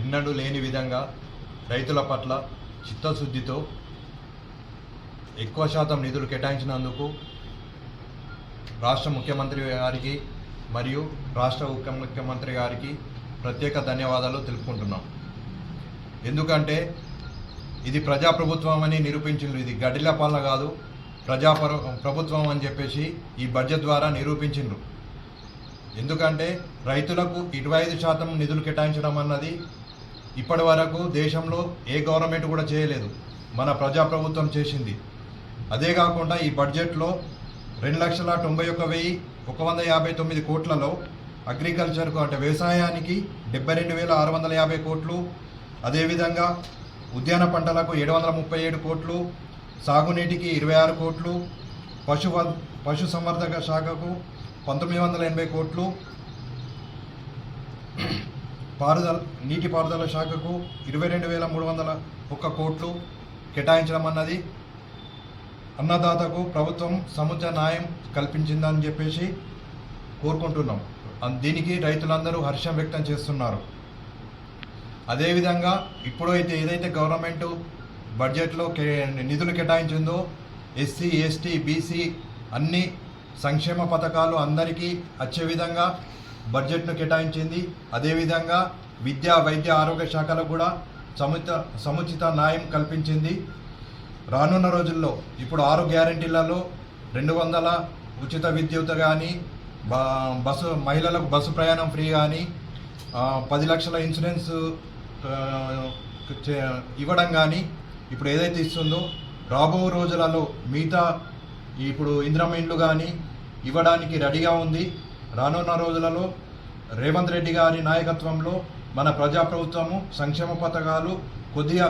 ఎన్నడూ లేని విధంగా రైతుల పట్ల చిత్తశుద్ధితో ఎక్కువ శాతం నిధులు కేటాయించినందుకు రాష్ట్ర ముఖ్యమంత్రి గారికి మరియు రాష్ట్ర ఉప ముఖ్యమంత్రి గారికి ప్రత్యేక ధన్యవాదాలు తెలుపుకుంటున్నాం. ఎందుకంటే ఇది ప్రజాప్రభుత్వం అని నిరూపించింది ఇది గడిల పాలన కాదు ప్రజా ప్రభుత్వం అని చెప్పేసి ఈ బడ్జెట్ ద్వారా నిరూపించిండ్రు. ఎందుకంటే రైతులకు ఇరవై ఐదు శాతం నిధులు కేటాయించడం అన్నది ఇప్పటి వరకు దేశంలో ఏ గవర్నమెంట్ కూడా చేయలేదు. మన ప్రజాప్రభుత్వం చేసింది. అదే కాకుండా ఈ బడ్జెట్లో రెండు లక్షల తొంభై ఒక్క వెయ్యి ఒక వంద యాభై తొమ్మిది కోట్లలో అగ్రికల్చర్కు అంటే వ్యవసాయానికి డెబ్బై రెండు వేల ఆరు వందల యాభై కోట్లు అదేవిధంగా ఉద్యాన పంటలకు ఏడు వందల ముప్పై ఏడు కోట్లు సాగునీటికి ఇరవై ఆరు కోట్లు పశు పశు సంవర్ధక శాఖకు పంతొమ్మిది వందల ఎనభై కోట్లు పారుదల నీటిపారుదల శాఖకు ఇరవై రెండు వేల మూడు వందల ఒక్క కోట్లు కేటాయించడం అన్నది అన్నదాతకు ప్రభుత్వం సముచిత న్యాయం కల్పించిందని చెప్పేసి కోరుకుంటున్నాం. దీనికి రైతులందరూ హర్షం వ్యక్తం చేస్తున్నారు. అదేవిధంగా ఇప్పుడైతే ఏదైతే గవర్నమెంట్ బడ్జెట్లో కే నిధులు కేటాయించిందో ఎస్సీ ఎస్టీ బీసీ అన్ని సంక్షేమ పథకాలు అందరికీ వచ్చే విధంగా బడ్జెట్ను కేటాయించింది. అదేవిధంగా విద్యా వైద్య ఆరోగ్య శాఖలకు కూడా సముచిత సముచిత న్యాయం కల్పించింది. రానున్న రోజుల్లో ఇప్పుడు ఆరు గ్యారంటీలలో రెండు వందల ఉచిత విద్యుత్ కానీ బస్సు మహిళలకు బస్సు ప్రయాణం ఫ్రీ కానీ పది లక్షల ఇన్సూరెన్స్ ఇవ్వడం కానీ ఇప్పుడు ఏదైతే ఇస్తుందో రాబో రోజులలో మిగతా ఇప్పుడు ఇంద్రమైండ్లు కానీ ఇవ్వడానికి రెడీగా ఉంది. రానున్న రోజులలో రేవంత్ రెడ్డి గారి నాయకత్వంలో మన ప్రజాప్రభుత్వము సంక్షేమ పథకాలు కొద్దిగా